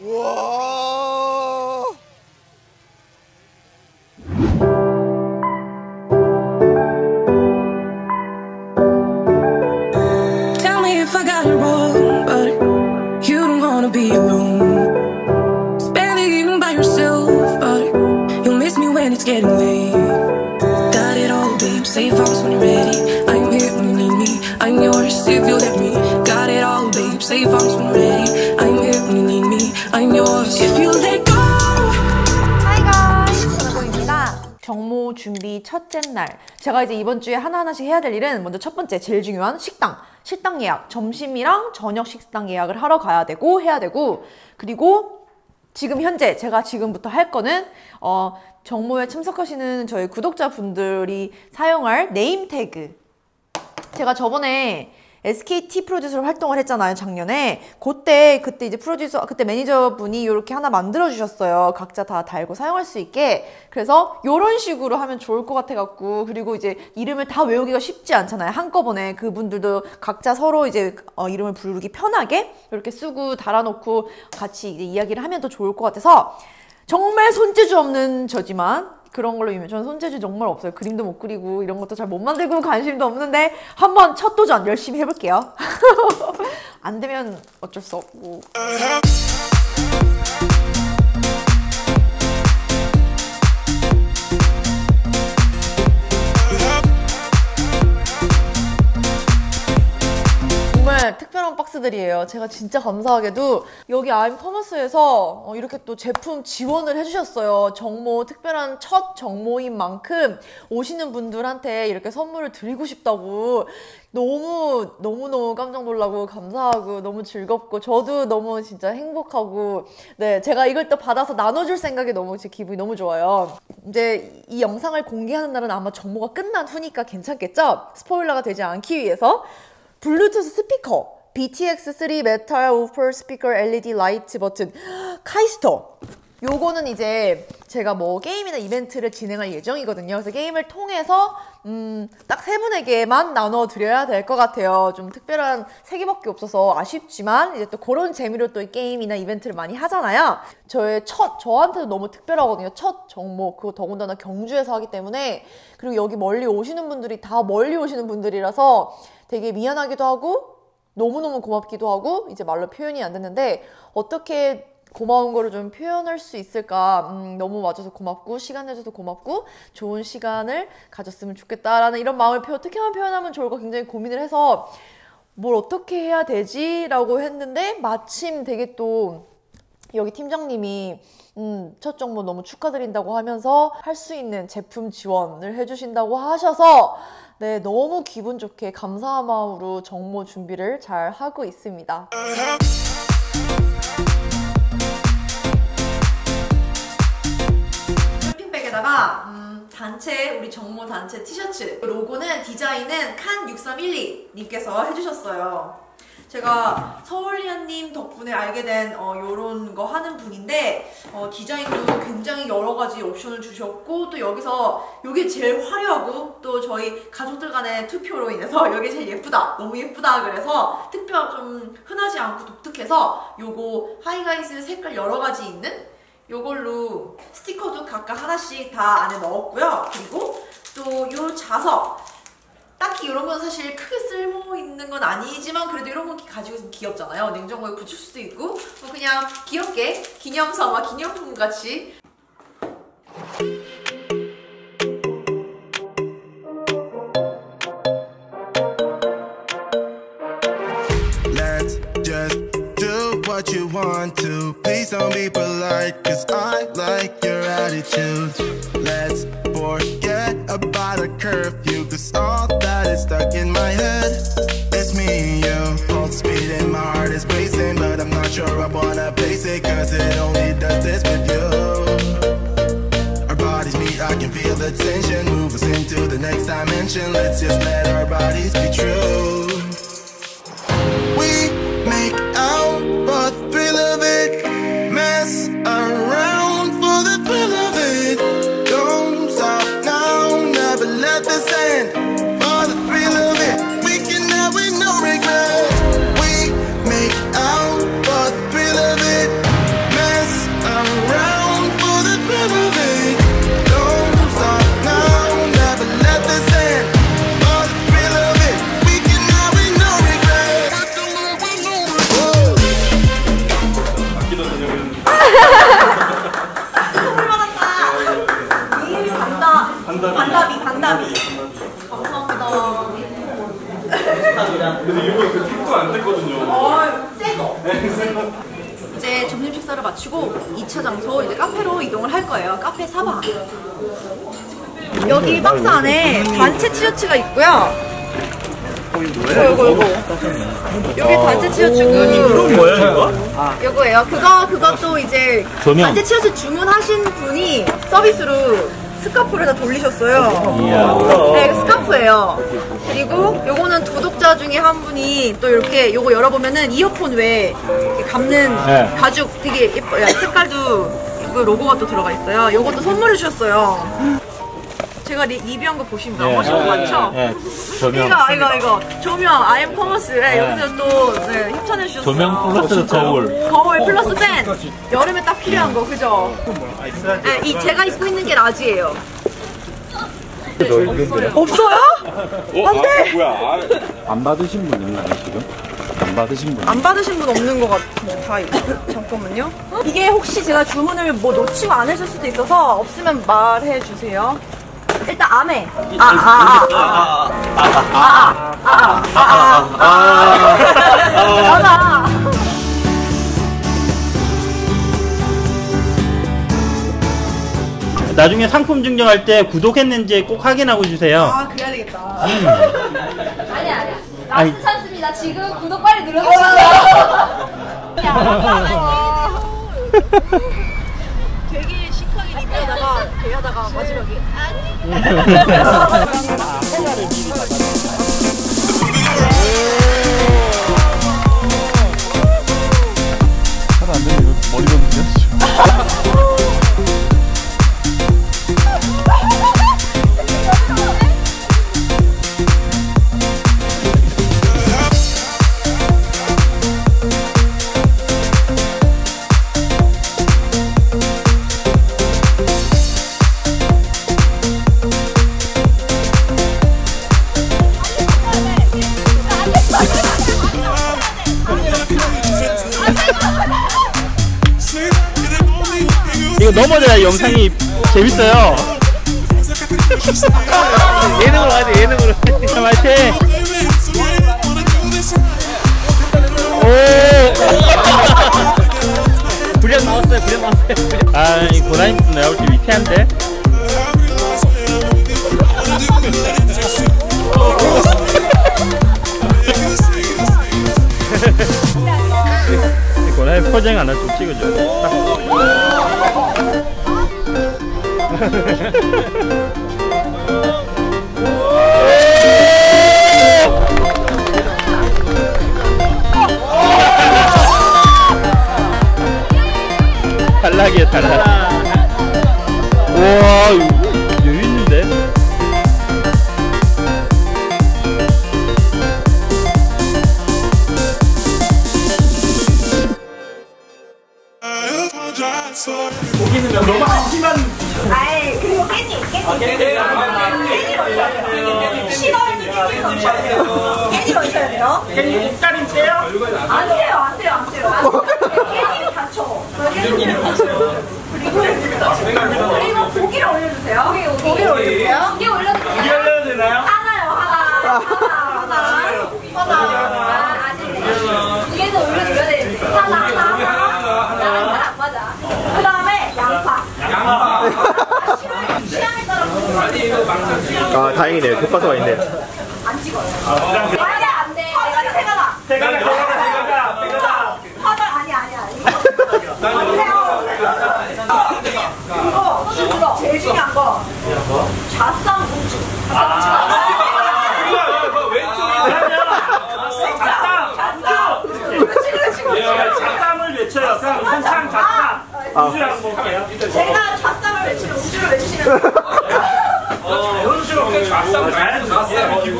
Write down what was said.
와. Tell me if I got it wrong, but you don't wanna be alone. Spend the evening by yourself, but you'll miss me when it's getting late. Got it all, babe. Safe house when you're ready. I'm here when you need me. I'm yours if you let me. Got it all, babe. Safe house 첫째 날. 제가 이제 이번 주에 하나하나씩 해야 될 일은 먼저 첫 번째 제일 중요한 식당. 식당 예약. 점심이랑 저녁 식당 예약을 하러 가야 되고 해야 되고 그리고 지금 현재 제가 지금부터 할 거는 어 정모에 참석하시는 저희 구독자분들이 사용할 네임 태그. 제가 저번에 SKT 프로듀서로 활동을 했잖아요, 작년에. 그때, 그때 이제 프로듀서, 그때 매니저분이 이렇게 하나 만들어 주셨어요. 각자 다 달고 사용할 수 있게. 그래서 이런 식으로 하면 좋을 것 같아 갖고. 그리고 이제 이름을 다 외우기가 쉽지 않잖아요. 한꺼번에. 그분들도 각자 서로 이제 어, 이름을 부르기 편하게 이렇게 쓰고 달아 놓고 같이 이제 이야기를 하면 더 좋을 것 같아서 정말 손재주 없는 저지만 그런 걸로 유명. 저는 손재주 정말 없어요. 그림도 못 그리고 이런 것도 잘 못 만들고 관심도 없는데 한번 첫 도전 열심히 해볼게요. 안 되면 어쩔 수 없고. 특별한 박스들이에요. 제가 진짜 감사하게도 여기 아임 커머스에서 어, 이렇게 또 제품 지원을 해주셨어요. 정모 특별한 첫 정모인 만큼 오시는 분들한테 이렇게 선물을 드리고 싶다고 너무 너무너무 깜짝 놀라고 감사하고 너무 즐겁고 저도 너무 진짜 행복하고 네 제가 이걸 또 받아서 나눠줄 생각이 너무 제 기분이 너무 좋아요. 이제 이 영상을 공개하는 날은 아마 정모가 끝난 후니까 괜찮겠죠? 스포일러가 되지 않기 위해서 블루투스 스피커 BTX3 메탈 우퍼 스피커 LED 라이트 버튼 카이스터 요거는 이제 제가 뭐 게임이나 이벤트를 진행할 예정이거든요. 그래서 게임을 통해서 음, 딱 세 분에게만 나눠 드려야 될 것 같아요. 좀 특별한 세 개밖에 없어서 아쉽지만 이제 또 그런 재미로 또 게임이나 이벤트를 많이 하잖아요. 저의 첫 저한테도 너무 특별하거든요. 첫 정모 그거 더군다나 경주에서 하기 때문에 그리고 여기 멀리 오시는 분들이 다 멀리 오시는 분들이라서 되게 미안하기도 하고 너무너무 고맙기도 하고 이제 말로 표현이 안 됐는데 어떻게 고마운 거를 좀 표현할 수 있을까 음, 너무 와줘서 고맙고 시간 내줘서 고맙고 좋은 시간을 가졌으면 좋겠다라는 이런 마음을 표, 어떻게 하면 표현하면 좋을까 굉장히 고민을 해서 뭘 어떻게 해야 되지? 라고 했는데 마침 되게 또 여기 팀장님이 음, 첫 정모 너무 축하드린다고 하면서 할 수 있는 제품 지원을 해주신다고 하셔서 네, 너무 기분 좋게 감사한 마음으로 정모 준비를 잘 하고 있습니다. 쇼핑백에다가 음, 단체 우리 정모 단체 티셔츠 로고는 디자인은 칸6312님께서 해주셨어요. 제가 서울리안님 덕분에 알게 된 어, 요런 거 하는 분인데 어, 디자인도 굉장히 여러 가지 옵션을 주셨고 또 여기서 요게 제일 화려하고 또 저희 가족들 간의 투표로 인해서 요게 제일 예쁘다 너무 예쁘다 그래서 특별 좀 흔하지 않고 독특해서 요거 하이가이스 색깔 여러 가지 있는 요걸로 스티커도 각각 하나씩 다 안에 넣었고요 그리고 또 요 자석 딱히 이런 건 사실 크게 쓸모 있는 건 아니지만 그래도 이런 건 가지고 있으면 귀엽잖아요. 냉장고에 붙일 수도 있고 뭐 그냥 귀엽게 기념 삼아 기념품 같이 polite, cause I like your attitude. Let's forget about a curfew, cause all that is stuck in my head. It's me and you. Pulse speed and my heart is racing, but I'm not sure I wanna place it, cause it only does this with you. Our bodies meet, I can feel the tension. Move us into the next dimension. Let's just let our bodies be true. 선물 받았다. 이름이 반다. 반다비, 반다비. 감사합니다. 근데 이거 그 택도 안 됐거든요. 어, 새 거. 이제 점심 식사를 마치고 2차 장소 이제 카페로 이동을 할 거예요. 카페 사바. 여기 박스 안에 단체 티셔츠가 있고요. 이거 이거 이거. 여기 단체 티셔츠고. 뭐야 이거? 요거예요. 그거 그것도 이제 조명. 단체 티셔츠 주문하신 분이 서비스로 스카프를 다 돌리셨어요. 네, 이거 스카프예요. 그리고 요거는 구독자 중에 한 분이 또 이렇게 요거 열어보면은 이어폰 외에 이렇게 감는 네. 가죽 되게 예뻐요. 색깔도 이거 로고가 또 들어가 있어요. 요것도 선물해 주셨어요. 제가 리, 리뷰한 거 보시면 네. 보신 거 맞죠? 네. 조명. 이거 이거 이거 조명 아이엠 커머스 네, 여기서 또 네, 협찬해 주셨어요. 조명 플러스 거울. 거울 플러스 팬 여름에 딱 필요한 거 그죠? 네, 이 제가 입고 있는 게 라지예요. 없어요? 안돼. 안 받으신 분 있나요 지금? 안 받으신 분? 안 받으신 분 없는 것 같아요. 다 있- 잠깐만요. 이게 혹시 제가 주문을 뭐 놓치고 안 해줄 수도 있어서 없으면 말해 주세요. 일단. 아, 아, 아. 아, 되게 시크하게 리뷰하다가 대하 이거 넘어져야 영상이 재밌어요. 예능으로 하지 예능으로. 화이팅. 오. 불량 나왔어요. 불량 나왔어요. 아, 이 고라니 내가 볼때 위태한데. 이 고라니 포장 하나 좀 찍어줘. 딱. 탈락이야 탈락. 깻잎 넣으셔야 돼요? 깻잎 넣으셔야 돼요? 깻잎 목살인 채요? 안 돼요 안 돼요. 안 돼요. 깻잎 다쳐. 깻잎 다쳐 그리고 그리고 고기를 올려주세요. 고기를 올려주세요. 이게 올려드릴게요. 하나요 하나 하나 하나 하나 아 아직 두 개도 올려드려야 돼 하나 하나 하나 나랑 잘안 맞아. 그 다음에 양파. 양파. 취향에 따라 아 다행이네요. 교과서가 있네요 아니야 안 돼 화장 세가다 세가다 세가다 세가다 화장 아니야 아니야 이거 이거 제일 중요한 거 자쌈 우주 짬을 외쳐요. 한창 잡다. 우주랑 볼게요. 제가 자쌈을 외치면 우주를 외치시는 현수로 잡쌈 가야지. 자, 자쌈 우주